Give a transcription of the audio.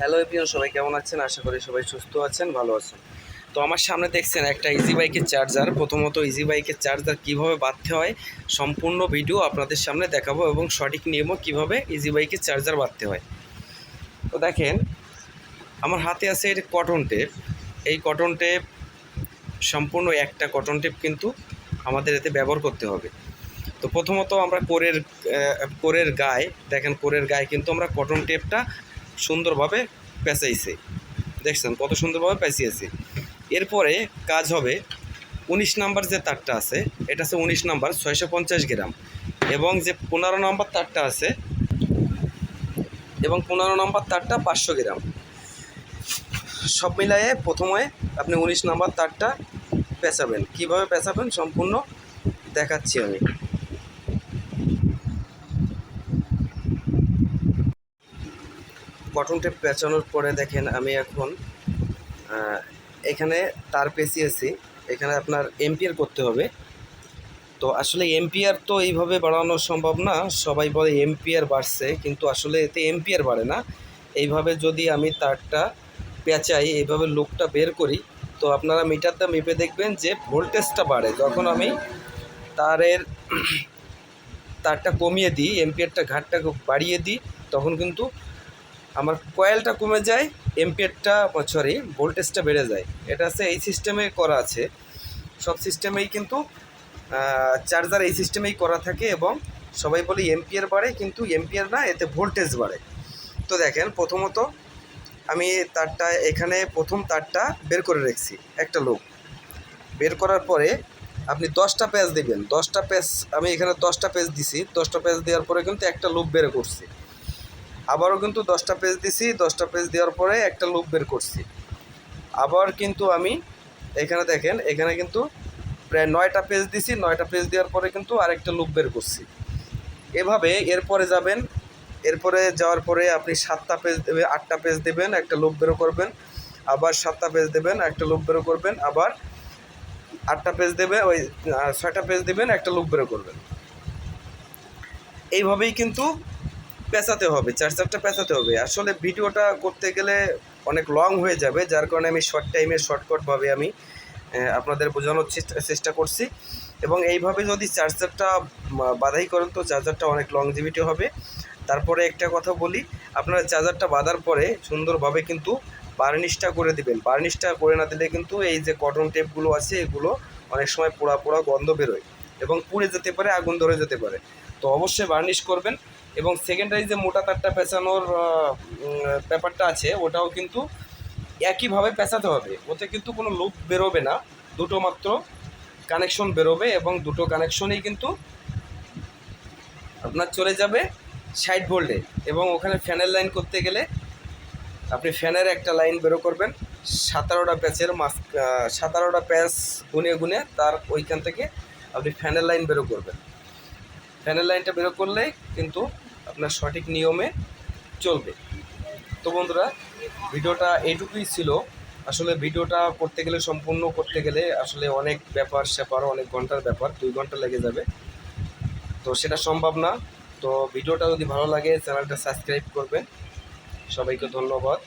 Hello এপিয়ন সবাই কেমন আছেন? আশা করি সবাই সুস্থ আছেন, ভালো আছেন। তো আমার সামনে দেখছেন একটা ইজি বাইকের চার্জার প্রথমত ইজি বাইকের চার্জার কীভাবে বাঁধতে হয়, সম্পূর্ণ ভিডিও আপনাদের সামনে দেখাবো এবং সঠিক নিয়মও কীভাবে ইজি বাইকের চার্জার বাঁধতে হয়। তো দেখেন, আমার হাতে আছে এটা কটন টেপ এই কটন টেপ সম্পূর্ণ একটা কটন টেপ কিন্তু আমাদের এতে ব্যবহার করতে হবে। তো প্রথমত আমরা কোরের কোরের গায়ে, দেখেন কোরের গায়ে কিন্তু আমরা কটন টেপটা সুন্দরভাবে পেঁচাইছে। দেখছেন কত সুন্দরভাবে পেঁচিয়েছি। এরপরে কাজ হবে উনিশ নাম্বার যে তারটা আছে, এটা আছে উনিশ নাম্বার ছয়শো পঞ্চাশ গ্রাম এবং যে পনেরো নম্বর তারটা আছে এবং পনেরো নম্বর তারটা পাঁচশো গ্রাম। সব মিলায়ে প্রথমে আপনি উনিশ নাম্বার তারটা পেঁচাবেন। কীভাবে পেঁচাবেন সম্পূর্ণ দেখাচ্ছি আমি। কটন টেপ পেঁচানোর পরে দেখেন আমি এখন এখানে তার পেঁচিয়েছি। এখানে আপনার এম্পিয়ার করতে হবে। তো আসলে এম্পিয়ার তো এইভাবে বাড়ানো সম্ভব না। সবাই বলে এম্পিয়ার বাড়ছে, কিন্তু আসলে এতে এম্পিয়ার বাড়ে না। এইভাবে যদি আমি তারটা পেঁচাই, এইভাবে লুকটা বের করি, তো আপনারা মিটারটা মেপে দেখবেন যে ভোল্টেজটা বাড়ে। যখন আমি তারের তারটা কমিয়ে দিই এম্পিয়ারটা ঘাটটা বাড়িয়ে দিই, তখন কিন্তু আমার কয়েলটা কমে যায় এম্পিয়ারটা সরি, ভোল্টেজটা বেড়ে যায়। এটা হচ্ছে এই সিস্টেমে করা আছে। সব সিস্টেমেই কিন্তু চার্জার এই সিস্টেমেই করা থাকে এবং সবাই বলে এম্পিয়ার বাড়ে, কিন্তু এম্পিয়ার না, এতে ভোল্টেজ বাড়ে। তো দেখেন, প্রথমত আমি তারটা এখানে প্রথম তারটা বের করে রেখেছি, একটা লোক। বের করার পরে আপনি দশটা পেজ দিবেন। দশটা পেজ আমি এখানে দশটা পেজ দিছি। দশটা পেজ দেওয়ার পরে কিন্তু একটা লোক বের করছি। আবারও কিন্তু দশটা পেজ দিছি, দশটা পেজ দেওয়ার পরে একটা লুপ বের করছি। আবার কিন্তু আমি, এখানে দেখেন, এখানে কিন্তু প্রায় নয়টা পেজ দিছি, নয়টা পেজ দেওয়ার পরে কিন্তু আরেকটা লুপ বের করছি। এভাবে এরপরে যাবেন, এরপরে যাওয়ার পরে আপনি সাতটা পেজ দেবে, আটটা পেজ দেবেন, একটা লুপ বেরো করবেন, আবার সাতটা পেজ দেবেন, একটা লুপ বেরো করবেন, আবার আটটা পেজ দেবে, ওই ছয়টা পেজ দেবেন, একটা লুপ বেরো করবেন। এইভাবেই কিন্তু পেঁচাতে হবে চার্জারটা পেঁচাতে হবে। আসলে ভিডিওটা করতে গেলে অনেক লং হয়ে যাবে, যার কারণে আমি শর্ট টাইমে শর্টকাটভাবে আমি আপনাদের বোঝানোর চেষ্টা করছি। এবং এইভাবে যদি চার্জারটা বাধাই করেন তো চার্জারটা অনেক লংজিভিটি হবে। তারপরে একটা কথা বলি, আপনারা চার্জারটা বাঁধার পরে সুন্দরভাবে কিন্তু বার্নিশটা করে দিবেন। বার্নিশটা করে না দিলে কিন্তু এই যে কটন টেপগুলো আছে, এগুলো অনেক সময় পোড়া পোড়া গন্ধ বেরোয়। এবং পুড়ে যেতে পারে, আগুন ধরে যেতে পারে। তো অবশ্যই বার্নিশ করবেন এবং সেকেন্ডারি যে মোটা তারটা পেঁচানোর ব্যাপারটা আছে, ওটাও কিন্তু একইভাবে পেঁচাতে হবে। ওতে কিন্তু কোনো লুপ বেরোবে না, দুটো মাত্র কানেকশন বেরোবে এবং দুটো কানেকশনেই কিন্তু আপনার চলে যাবে ষাট ভোল্টে এবং ওখানে ফ্যানের লাইন করতে গেলে আপনি ফ্যানের একটা লাইন বেরো করবেন সাতারোটা প্যাচের মাস সাতারোটা প্যাচ গুনে গুনে তার ওইখান থেকে আপনি ফ্যানের লাইন বেরো করবেন। ফ্যানের লাইনটা বেরো করলে কিন্তু আপনার সঠিক নিয়মে চলবে। তো বন্ধুরা, ভিডিওটা এইটুকুই ছিল। আসলে ভিডিওটা করতে গেলে, সম্পূর্ণ করতে গেলে আসলে অনেক ব্যাপার স্যাপার, অনেক ঘণ্টার ব্যাপার, দুই ঘণ্টা লেগে যাবে। তো সেটা সম্ভব না। তো ভিডিওটা যদি ভালো লাগে, চ্যানেলটা সাবস্ক্রাইব করবেন। সবাইকে ধন্যবাদ।